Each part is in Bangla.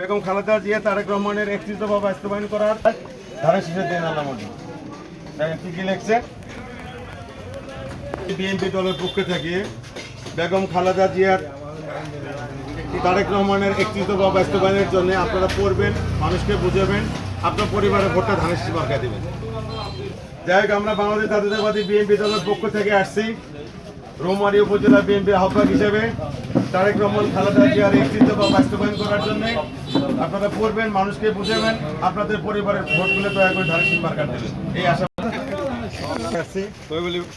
বেগম খালেদা জিয়া, তারেক রহমানের একত্রিশ দফা বাস্তবায়ন করার ধারা শীষের দিন দেখেন কি কি লিখছে বিএনপি দলের পক্ষে থেকে বেগম খালেদা জিয়ার তারেক রহমানের একত্রিশ দফা বাস্তবায়নের জন্য আপনারা পড়বেন, মানুষকে বুঝাবেন, আপনার পরিবারের ভোটটা ধানের মার্কা দেবেন। যাই হোক, আমরা বাংলাদেশ জাতীয়তাবাদী বিএনপি দলের পক্ষ থেকে আসছি। রৌমারী উপজেলা বিএনপির আহ্বায়ক হিসেবে। তারেক রহমান খালেদা জিয়ার একত্রিশ দফা বাস্তবায়ন করার জন্য আপনারা পড়বেন মানুষকে বুঝাবেন আপনাদের পরিবারের ভোটগুলো দয়া করে ধানের শীষ মার্কা দেবেন এই আশা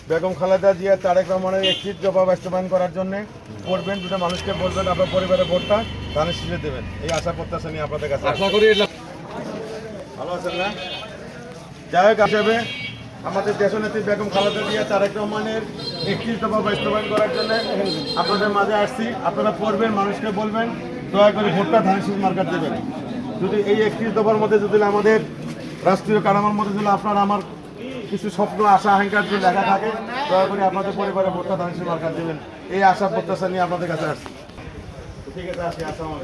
বেগম খালেদা জিয়া তারেক রহমানের একত্রিশ দফা বাস্তবায়ন করার জন্য পড়বেন দুটো মানুষকে বলবেন আপনার পরিবারের ভোটটা ধানের শীষে দেবেন। এই আশা প্রত্যাশা নিয়ে আপনাদের কাছে আশা করি ভালো আছেন না? যাই হোক হিসেবে আমাদের দেশনেত্রী বেগম খালেদা জিয়া তারেক রহমানের একত্রিশ দফা বাস্তবায়ন করার জন্য আপনাদের মাঝে আসছি। আপনারা পড়বেন মানুষকে বলবেন দয়া করে ভোটটা ধানের শীষ মার্কার দেবেন। যদি এই একত্রিশ দফার মধ্যে যদি আমাদের রাষ্ট্রীয় কারামার মধ্যে যদি আপনার আমার কিছু স্বপ্ন আশা আকাঙ্ক্ষার যদি লেখা থাকে দয়া করে আপনাদের পরিবারে ভোটটা ধানের শীষ মার্কার দেবেন। এই আশা প্রত্যাশা নিয়ে আপনাদের কাছে আসছি। ঠিক আছে আসি আসসালামু হোক,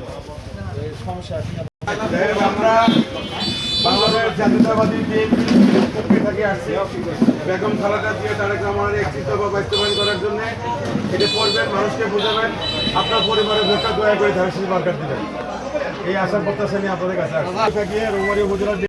আমরা বাংলাদেশ জাতীয়তাবাদী বিএনপির পক্ষে থেকে আসছি। বেগম খালেদা জিয়া তারেক রহমানের বাস্তবায়ন করার জন্য এটা করবেন মানুষকে বোঝাবেন আপনার পরিবারের ভোটটা দয়া করে ধানসিং মার্কার দিবেন। এই আশা প্রত্যাশা নিয়ে আপনাদের কাছে আসছি। থাকিয়ে রোমারি উপজেলার